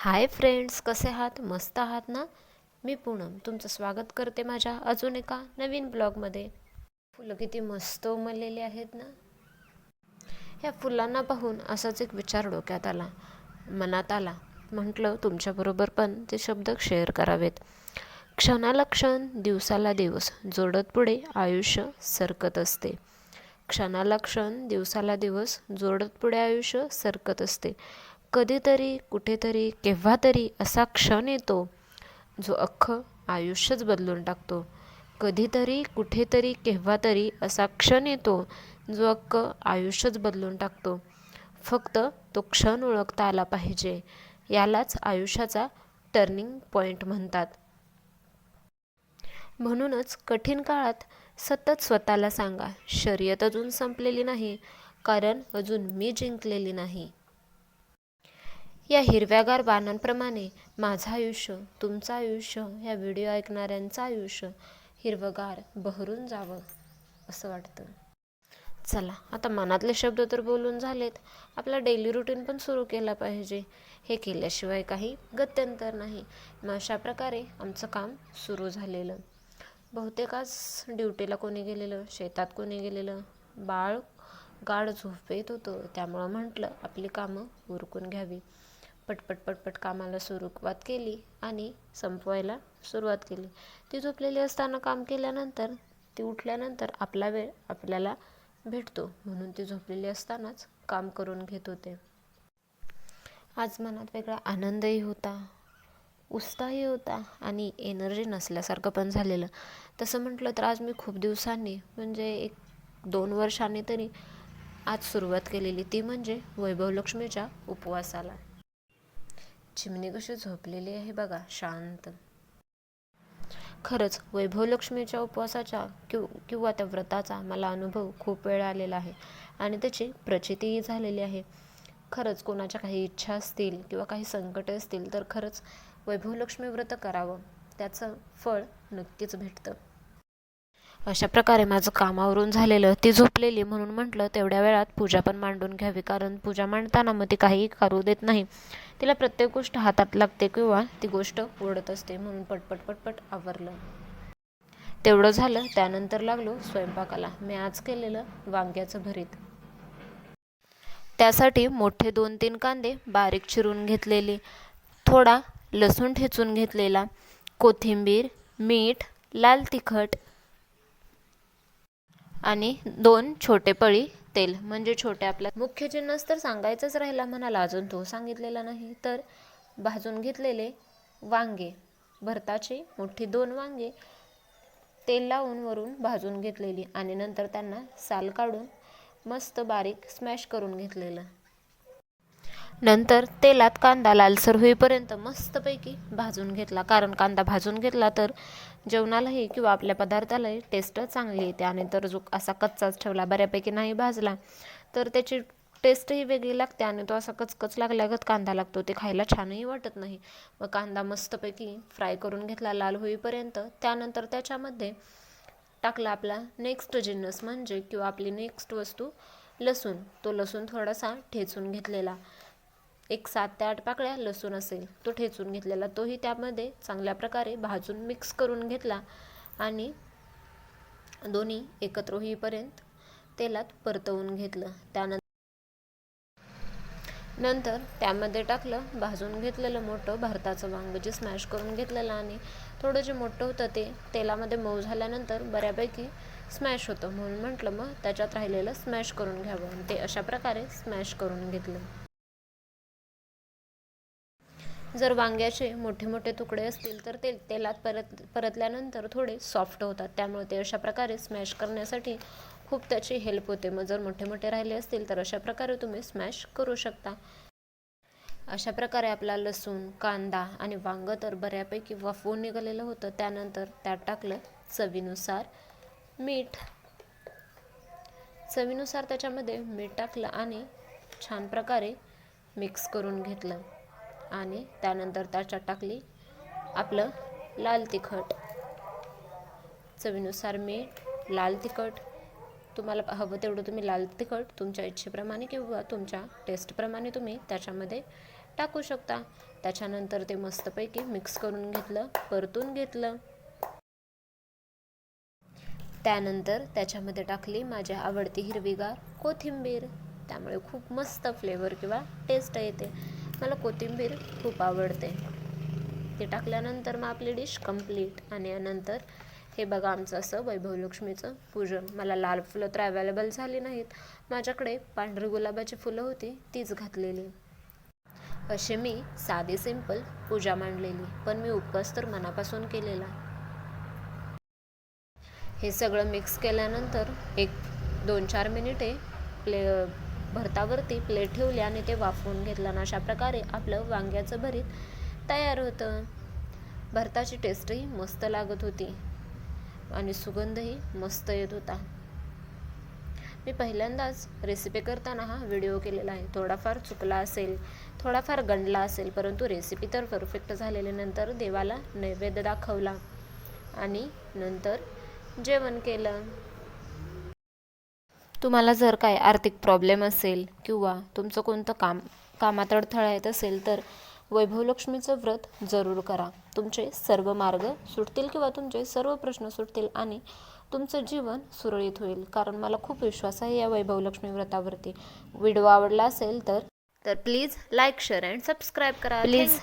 Hi friends कसे आहात? मस्त आहात ना? मी पूनम तुमचं स्वागत करते माझ्या अजून एका नवीन ब्लॉगमध्ये. फुलं किती मस्त उमललेली आहेत ना? ह्या फुलांना पाहून असाच एक विचार डोक्यात आला मनात आला. म्हटलं तुमच्याबरोबर पण ते शब्द शेअर करावेत. क्षणाला क्षण दिवसाला दिवस जोडत पुढे आयुष्य सरकत असते. क्षणाला क्षण दिवसाला दिवस जोडत पुढे आयुष्य सरकत असते. कधीतरी कुठेतरी केव्हा तरी असा क्षण येतो जो अख्खं आयुष्यच बदलून टाकतो. कधीतरी कुठेतरी केव्हा तरी असा क्षण येतो जो अख्खं आयुष्यच बदलून टाकतो. फक्त तो क्षण ओळखता आला पाहिजे. यालाच आयुष्याचा टर्निंग पॉईंट म्हणतात. म्हणूनच कठीण काळात सतत स्वतःला सांगा शर्यत अजून संपलेली नाही कारण अजून मी जिंकलेली नाही. या हिरव्यागार बाणांप्रमाणे माझं आयुष्य तुमचं आयुष्य या व्हिडिओ ऐकणाऱ्यांचं आयुष्य हिरवगार बहरून जावं असं वाटतं. चला आता मनातले शब्द तर बोलून झालेत. आपला डेली रुटीन पण सुरू केला पाहिजे. हे केल्याशिवाय काही गत्यंतर नाही. मग अशा प्रकारे आमचं काम सुरू झालेलं. बहुतेक आज ड्युटीला कोणी गेलेलं शेतात कोणी गेलेलं बाळ गाढ झोपेत होतं. त्यामुळं म्हटलं आपली कामं उरकून घ्यावी. पटपट पटपट कामाला सुरुवात केली आणि संपवायला सुरुवात केली. ती झोपलेली असताना काम केल्यानंतर ती उठल्यानंतर आपला वेळ आपल्याला भेटतो म्हणून ती झोपलेली असतानाच काम करून घेत होते. आज मनात वेगळा आनंदही होता उत्साही होता आणि एनर्जी नसल्यासारखं पण झालेलं. तसं म्हटलं तर आज मी खूप दिवसांनी म्हणजे एक दोन वर्षांनी तरी आज सुरुवात केलेली ती म्हणजे वैभवलक्ष्मीच्या उपवासाला. चिमणी कशी झोपलेली आहे बघा शांत. खरंच वैभवलक्ष्मीच्या उपवासाच्या किंवा किंवा त्या व्रताचा मला अनुभव खूप वेळा आलेला आहे आणि त्याची प्रचितीही झालेली आहे. खरंच कोणाच्या काही इच्छा असतील किंवा काही संकटे असतील तर खरंच वैभवलक्ष्मी व्रत करावं. त्याचं फळ नक्कीच भेटतं. अशा प्रकारे माझं कामावरून झालेलं. ती झोपलेली म्हणून म्हटलं तेवढ्या वेळात पूजा पण मांडून घ्यावी. कारण पूजा मांडताना मग ती काही करू देत नाही. तिला प्रत्येक गोष्ट हातात लागते किंवा ती गोष्ट ओढत असते म्हणून पटपट पटपट आवरलं. तेवढं झालं त्यानंतर लागलो स्वयंपाकाला. मी आज केलेलं वांग्याचं भरीत. त्यासाठी मोठे दोन तीन कांदे बारीक चिरून घेतलेले. थोडा लसूण ठेचून घेतलेला. कोथिंबीर मीठ लाल तिखट आणि दोन छोटे पळी तेल म्हणजे छोटे आपल्या. मुख्य जिन्नस तर सांगायचंच राहिला म्हणाला अजून तो सांगितलेला नाही. तर भाजून घेतलेले वांगे भरताचे मोठी दोन वांगे तेल लावून वरून भाजून घेतलेली आणि नंतर त्यांना साल काढून मस्त बारीक स्मॅश करून घेतलेलं. नंतर तेलात कांदा लालसर होईपर्यंत मस्तपैकी भाजून घेतला. कारण कांदा भाजून घेतला तर जेवणालाही किंवा आपल्या पदार्थालाही टेस्ट चांगली येते आणि तर जो असा कच्चाच ठेवला बऱ्यापैकी नाही भाजला तर त्याची टेस्टही वेगळी लागते आणि तो असा कचकच लागल्यागत कांदा लागतो. ते खायला छानही वाटत नाही. मग कांदा मस्तपैकी फ्राय करून घेतला लाल होईपर्यंत त्यानंतर त्याच्यामध्ये टाकला आपला नेक्स्ट जिन्नस म्हणजे किंवा आपली नेक्स्ट वस्तू लसूण. तो लसूण थोडासा ठेचून घेतलेला. एक सात ते आठ पाकळ्या लसूण असेल तो ठेचून घेतलेला तोही त्यामध्ये चांगल्या प्रकारे भाजून मिक्स करून घेतला आणि दोन्ही एकत्र होईपर्यंत तेलात परतवून घेतलं. त्यानंतर नंतर त्यामध्ये टाकलं भाजून घेतलेलं मोठं भारताचं वांग जे स्मॅश करून घेतलेलं आणि थोडं जे मोठं होतं ते तेलामध्ये मऊ झाल्यानंतर बऱ्यापैकी स्मॅश होतं म्हणून म्हटलं मग त्याच्यात राहिलेलं स्मॅश करून घ्यावं ते अशा प्रकारे स्मॅश करून घेतलं. जर वांग्याचे मोठे मोठे तुकडे असतील तर ते तेलात परत परतल्यानंतर थोडे सॉफ्ट होतात. त्यामुळे ते अशा प्रकारे स्मॅश करण्यासाठी खूप त्याची हेल्प होते. मग जर मोठे मोठे राहिले असतील तर अशा प्रकारे तुम्ही स्मॅश करू शकता. अशा प्रकारे आपला लसूण कांदा आणि वांगं तर बऱ्यापैकी वाफवून निघालेलं होतं. त्यानंतर त्यात टाकलं चवीनुसार मीठ. चवीनुसार त्याच्यामध्ये मीठ टाकलं आणि छान प्रकारे मिक्स करून घेतलं. आणि त्यानंतर त्याच्यात टाकली आपलं लाल तिखट. चवीनुसार मीठ लाल तिखट. तुम्हाला हवं तेवढं तुम्ही लाल तिखट तुमच्या इच्छेप्रमाणे किंवा तुमच्या टेस्टप्रमाणे तुम्ही त्याच्यामध्ये टाकू शकता. त्याच्यानंतर ते मस्तपैकी मिक्स करून घेतलं परतून घेतलं. त्यानंतर त्याच्यामध्ये टाकली माझ्या आवडती हिरवीगार कोथिंबीर. त्यामुळे खूप मस्त फ्लेवर किंवा टेस्ट येते. मला कोथिंबीर खूप आवडते. ते टाकल्यानंतर मग आपली डिश कंप्लीट. आणि यानंतर हे बघा आमचं असं वैभवलक्ष्मीचं पूजन. मला लाल फुलं तर अवेलेबल झाली नाहीत. माझ्याकडे पांढरी गुलाबाची फुलं होती तीच घातलेली. असे मी साधी सिंपल पूजा मांडलेली. पण मी उपवास तर मनापासून केलेला. हे सगळं मिक्स केल्यानंतर एक दोन चार मिनिटे प्ले भरतावरती प्लेट ठेवली आणि ते वाफवून घेतलं आणि अशा प्रकारे आपलं वांग्याचं भरीत तयार होतं. भरताची टेस्टही मस्त लागत होती आणि सुगंधही मस्त येत होता. मी पहिल्यांदाच रेसिपी करताना हा व्हिडिओ केलेला आहे. थोडाफार चुकला असेल थोडाफार गंडला असेल परंतु रेसिपी तर परफेक्ट झालेली. नंतर देवाला नैवेद्य दाखवला आणि नंतर जेवण केलं. तुम्हाला जर काय आर्थिक प्रॉब्लेम असेल किंवा तुमचं कोणतं काम कामात अडथळा येत असेल तर वैभवलक्ष्मीचं व्रत जरूर करा. तुमचे सर्व मार्ग सुटतील किंवा तुमचे सर्व प्रश्न सुटतील आणि तुमचं जीवन सुरळीत होईल. कारण मला खूप विश्वास आहे या वैभवलक्ष्मी व्रतावरती. व्हिडिओ आवडला असेल तर तर please like share and subscribe करा. प्लीज